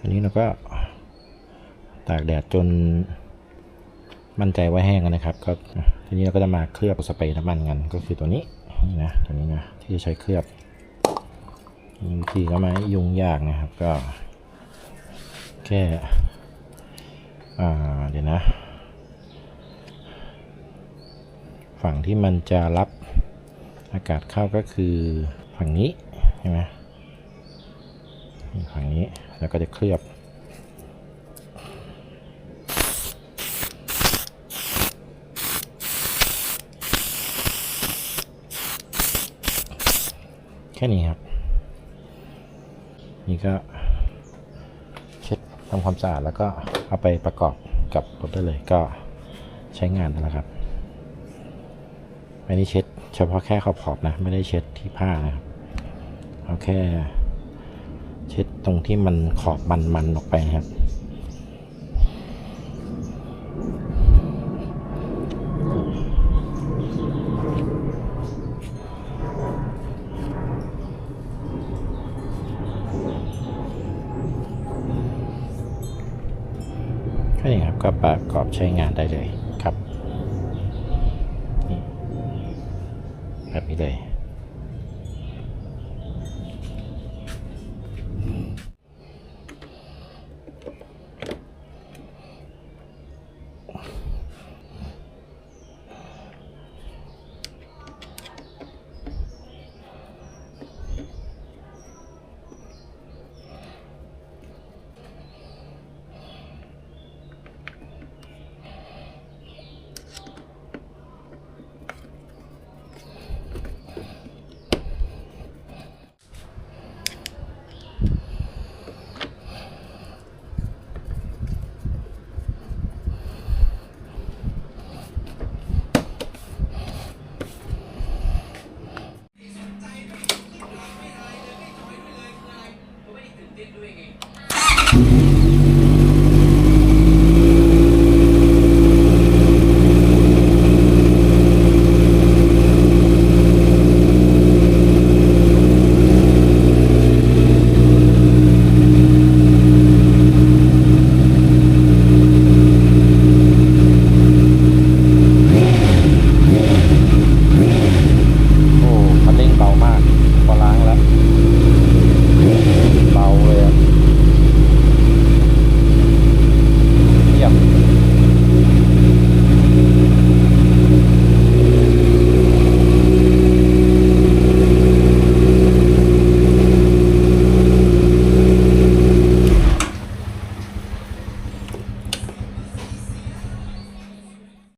อันนี้เราก็ตากแดดจนมั่นใจว่าแห้งนะครับ ก็ทีนี้เราก็จะมาเคลือบสเปรย์น้ำมันกันก็คือตัวนี้นี่นะตัวนี้นะที่จะใช้เคลือบวิธีก็ไม่ยุ่งยากนะครับก็แค่อ่าเดี๋ยวนะ ฝั่งที่มันจะรับอากาศเข้าก็คือฝั่งนี้ใช่ไหม ฝั่งนี้แล้วก็จะเคลือบแค่นี้ครับ นี่ก็เช็ดทำความสะอาดแล้วก็เอาไปประกอบกับรถได้เลยก็ใช้งานแล้วครับ ไม่ได้เช็ดเฉพาะแค่ขอบขอบๆนะ ไม่ได้เช็ดที่ผ้านะครับ เอาแค่ เช็ดตรงที่มันขอบมันๆออกไปนะครับแค่นี้ครับก็ประกอบใช้งานได้เลย เ